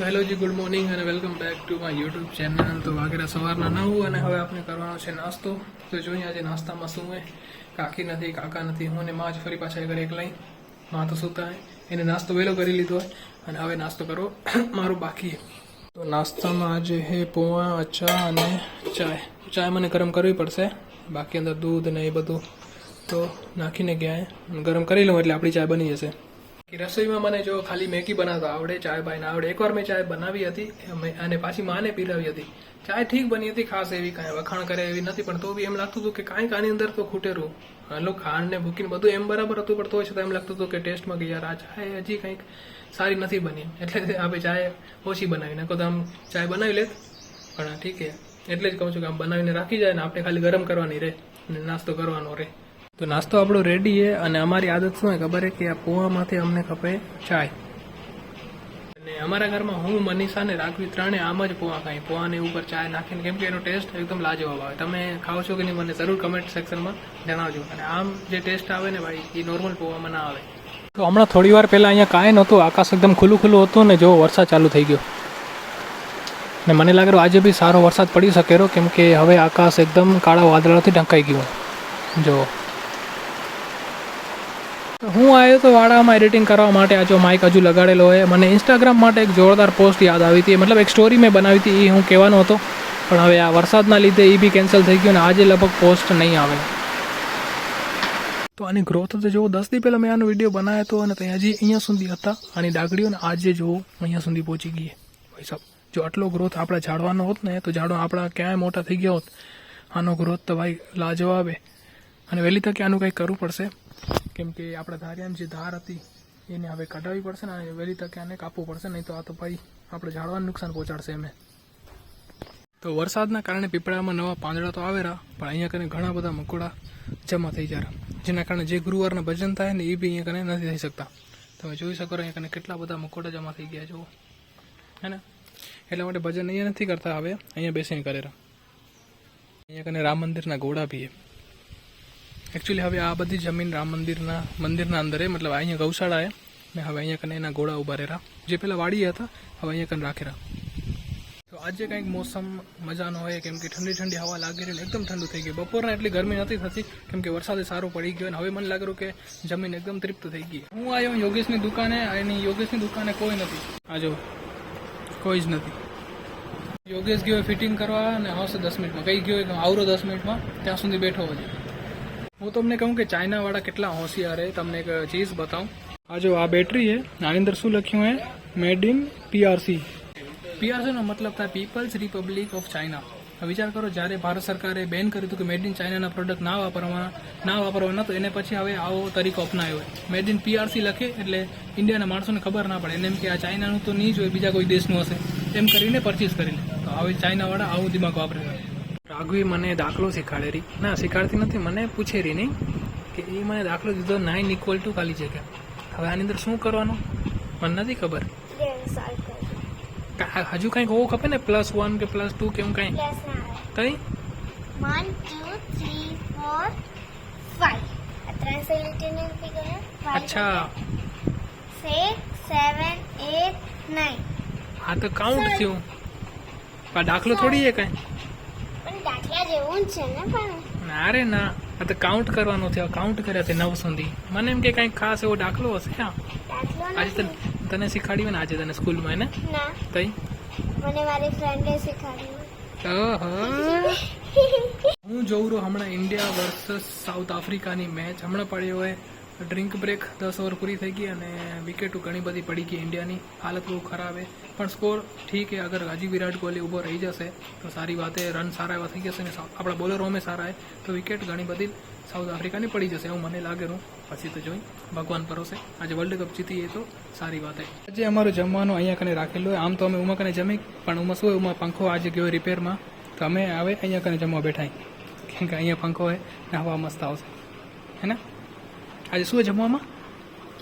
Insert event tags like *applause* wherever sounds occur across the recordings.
So hello ji good morning અને welcome back to my YouTube channel તો વાગેરા સવારના નવ અને હવે આપણે કરવાનો છે નાસ્તો. તો જોઈએ આજે નાસ્તામાં શું હોય કાકી નથી, કાકા નથી, હું ને માં જ ફરી પાછા ઘરે એક લઈ માં તો સૂતા હોય એને નાસ્તો વહેલો કરી લીધો હોય અને હવે નાસ્તો કરવો *coughs* મારો બાકી તો નાસ્તામાં આજે હે પોવા ચા અને ચાય. ચાય મને ગરમ કરવી પડશે. બાકી અંદર દૂધ ને એ બધું તો નાખીને ગયા ગરમ કરી લઉં એટલે આપણી ચાય બની જશે. કે રસોઈમાં મને જો ખાલી મેગી બનાવતા આવડે, ચાય બાય ના આવડે. એકવાર મેં ચાય બનાવી હતી અને પાછી માને પીરાવી હતી. ચાય ઠીક બની હતી, ખાસ એવી કાંઈ વખાણ કરે એવી નથી, પણ તો બી એમ લાગતું હતું કે કાંઈક આની અંદર તો ખૂટેરું હાલો, ખાંડ ને ભૂકીને બધું એમ બરાબર હતું, પણ તો છતાં એમ લાગતું હતું કે ટેસ્ટમાં કે યાર આ ચાય હજી કંઈક સારી નથી બની. એટલે આપણે ચાય ઓછી બનાવી. નાખો તો આમ ચાય બનાવી લેત. પણ ઠીક છે. એટલે જ કહું છું કે આમ બનાવીને રાખી જાય ને આપણે ખાલી ગરમ કરવાની રહે અને નાસ્તો કરવાનો રહે તો નાસ્તો આપણો રેડી છે અને અમારી આદત શું હોય ખબર છે કે આ પોહામાંથી અમને ખપે ચાય. અને અમારા ઘરમાં હું, મનીષા ને રાખવી ત્રણે આમ જ પોવા ખાઈ પોહાની ઉપર ચાય નાખીને કેમ કે એનો ટેસ્ટ એકદમ લાજવાબ આવે. તમે ખાઓ છો કે નહીં મને જરૂર કમેન્ટ સેક્શનમાં જણાવજો. અને આમ જે ટેસ્ટ આવે ને ભાઈ, એ નોર્મલ પોવામાં ના આવે. તો હમણાં થોડી વાર પહેલાં અહીંયા કાંઈ નહોતું. આકાશ એકદમ ખુલ્લું ખુલ્લું હતું ને જો વરસાદ ચાલુ થઈ ગયો. ને મને લાગે આજે બી સારો વરસાદ પડી શકેરો કેમ કે હવે આકાશ એકદમ કાળા વાદળાથી ઢંકાઈ ગયું. જો. હું આવ્યો તો વાડામાં એડિટિંગ કરવા માટે આ જો માઇક હજુ લગાડેલો હોય. મને ઇન્સ્ટાગ્રામ માટે એક જોરદાર પોસ્ટ યાદ આવી હતી. મતલબ એક સ્ટોરી મેં બનાવી હતી, એ હું કહેવાનો હતો. પણ હવે આ વરસાદના લીધે એ બી કેન્સલ થઈ ગયું અને આજે લગભગ પોસ્ટ નહીં આવે. તો આની ગ્રોથ તો જુઓ, દસ દી પહેલાં મેં આનો વીડિયો બનાવ્યો હતો અને ત્યાં હજી અહીંયા સુધી હતા. આની ડાગડીઓને આજે જુઓ, અહીંયા સુધી પહોંચી ગઈ ભાઈ સાહેબ જો આટલો ગ્રોથ આપણે ઝાડવાનો હોત ને, તો ઝાડો આપણા ક્યાંય મોટા થઈ ગયા હોત. આનો ગ્રોથ તો ભાઈ લાજવાબે. અને વહેલી તકે આનું કંઈક કરવું પડશે. કેમ કે આપણા ધારિયાની જે ધાર હતી, એને હવે કઢાવવી પડશે ને વહેલી તકે આને કાપવું પડશે, નહીં તો આ તો ભાઈ આપણે ઝાડવાને નુકસાન પહોંચાડશે એમે તો વરસાદના કારણે પીપળામાં નવા પાંદડા તો આવેરા પણ અહીંયા કને ઘણા બધા મકોડા જમા થઈ જાય જેના કારણે જે ગુરુવારના ભજન થાય ને, એ બી અહીંયા કને નથી થઈ શકતા. તમે જોઈ શકો અહીંયા કને કેટલા બધા મકોડા જમા થઈ ગયા, જુઓ. હે ને? એટલા માટે ભજન અહીંયા નથી કરતા હવે, અહીંયા બેસીને કરેરા અહીંયા કને રામ મંદિરના ઘોડા બી એકચ્યુઅલી હવે આ બધી જમીન રામ મંદિરના મંદિરના અંદર, મતલબ અહીંયા ગૌશાળા ને હવે અહીંયા કને એના ઘોડા ઊભા રહેરા. જે પેલા વાડી હતા, હવે અહીંયા કને રાખેરા. તો આજે કંઈક મોસમ મજાનો હોય, કેમ કે ઠંડી ઠંડી હવા લાગી રહી, એકદમ ઠંડુ થઈ ગયું. બપોરના એટલી ગરમી નથી થતી, કેમ કે વરસાદે સારો પડી ગયો અને હવે મને લાગ્યું કે જમીન એકદમ તૃપ્ત થઈ ગઈ. હું આવ્યો યોગેશની દુકાને, એની યોગેશની દુકાને કોઈ નથી. આ કોઈ જ નથી. યોગેશ ગયો ફિટિંગ કરવા અને આવશે દસ મિનિટમાં. કઈ ગયો આવરો દસ મિનિટમાં. ત્યાં સુધી બેઠો હોય. હું તમને કહું કે ચાઇનાવાળા કેટલા હોશિયાર છે તમને એક ચીઝ બતાવું. આ જો આ બેટરી છે આની અંદર શું લખ્યું છે મેડ ઇન પીઆરસી પીઆરસી નો મતલબ થાય પીપલ્સ રિપબ્લિક ઓફ ચાઇના વિચાર કરો, જ્યારે ભારત સરકારે બેન કર્યું હતું કે મેડ ઇન ચાઇનાના પ્રોડક્ટ ના વાપરવાના ના વાપરવાના, તો એને પછી હવે આવો તરીકો અપનાવ્યો મેડ ઇન પીઆરસી લખે એટલે ઇન્ડિયાના માણસોને ખબર ના પડે. એને એમ કે આ ચાઇનાનું તો નહીં જ હોય, બીજા કોઈ દેશનું હશે. એમ કરીને પરચેસ કરી લે. તો હવે ચાઇનાવાળા આવું દિમાગ વાપરે છે રાઘવી મને દાખલો શીખાડેરી. ના શીખાડતી નથી મને પૂછેરી નહીં કે એ મને દાખલો દીધો નાઇન ઇક્વલ ટુ ખાલી જગ્યા. હવે આની અંદર શું કરવાનું? મને નથી ખબર. હજુ કંઈક હોવું ખપે ને? પ્લસ વન કે પ્લસ ટુ કે એવું કંઈ? કઈ અચ્છા. આ તો કાઉન્ટ થયું. દાખલો થોડી છે કઈ? છે ને પણ? ના રે ના આ તો કાઉન્ટ કરવાનો થયો. કાઉન્ટ કર્યા તે નવ સુધી. મને એમ કે કંઈક ખાસ એવો દાખલો હશે હા. આજે તને તને શીખાડ્યું ને આજે તને સ્કૂલમાં એને ના? તઈ? મને મારી ફ્રેન્ડે શીખવાડ્યું ઓહો. હું જોઉં રહ્યો હમણાં ઇન્ડિયા વર્સસ સાઉથ આફ્રિકાની મેચ હમણાં પડ્યો હોય ડ્રિંક બ્રેક દસ ઓવર પૂરી થઈ ગઈ અને વિકેટો ઘણી બધી પડી ગઈ ઇન્ડિયાની. હાલત બહુ ખરાબ છે. પણ સ્કોર ઠીક છે. અગર હજી વિરાટ કોહલી ઊભો રહી જશે, તો સારી વાત રન સારા એવા થઈ જશે ને આપણા બોલરો અમે સારા છે. તો વિકેટ ઘણી બધી સાઉથ આફ્રિકાની પડી જશે એવું મને લાગેલું પછી તો જોઈ. ભગવાન ભરોસે. આજે વર્લ્ડ કપ જીતી એ તો સારી વાત છે. આજે અમારું જમવાનું અહીંયા કને રાખેલું હોય આમ તો અમે ઉમા કને જમી, પણ ઉમા શું ઉમા પંખો આજે ગયો રિપેરમાં તો અમે હવે અહીંયા કને જમવા બેઠા કેમ કે અહીંયા પંખો હોય ને હવા મસ્ત આવશે. હે ને? આજે શું જમવામાં?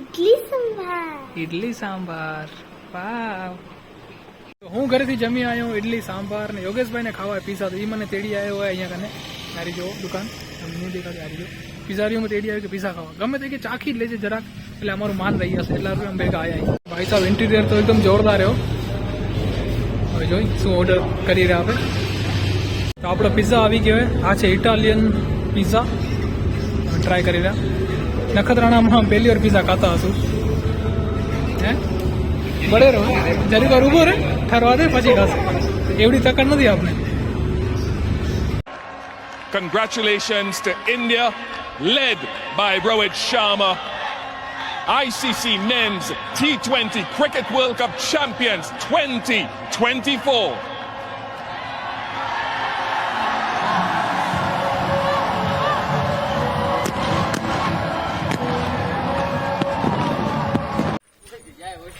ઇડલી સંભાર. ઇડલી સાંભાર. વાવ. તો હું ઘરેથી જમી આવ્યો ઇડલી સાંભાર ને યોગેશભાઈને ખાવા પીઝા તો એ મને તેડી આવ્યો હોય અહીંયા કને. મારી જો દુકાન. તમને દેખાડી હારી જો પિઝારીઓમાં તેડી આવ્યો કે પીઝા ખાવા. ગમે તે કે ચાખી જ લેજે જરાક. એટલે અમારું માન રહી જશે. એટલા રૂપિયા ભેગા આવ્યા ભાઈ સાહેબ ઇન્ટિરિયર તો એકદમ જોરદાર રહ્યો હવે જોઈ શું ઓર્ડર કરી રહ્યા આપણે. તો આપણો પીઝા આવી ગયો આ છે ઇટાલિયન પીઝા ટ્રાય કરી રહ્યા. નખત્રાણામાં પહેલી વાર પિઝા ખાતા હશું હે બળે રહો જરી વાર ઊભો રે ઠરવા દે પછી ખાશે એવડી તકડ નથી આપણે Congratulations to India, led by Rohit Sharma. ICC Men's T20 Cricket World Cup champions 2024.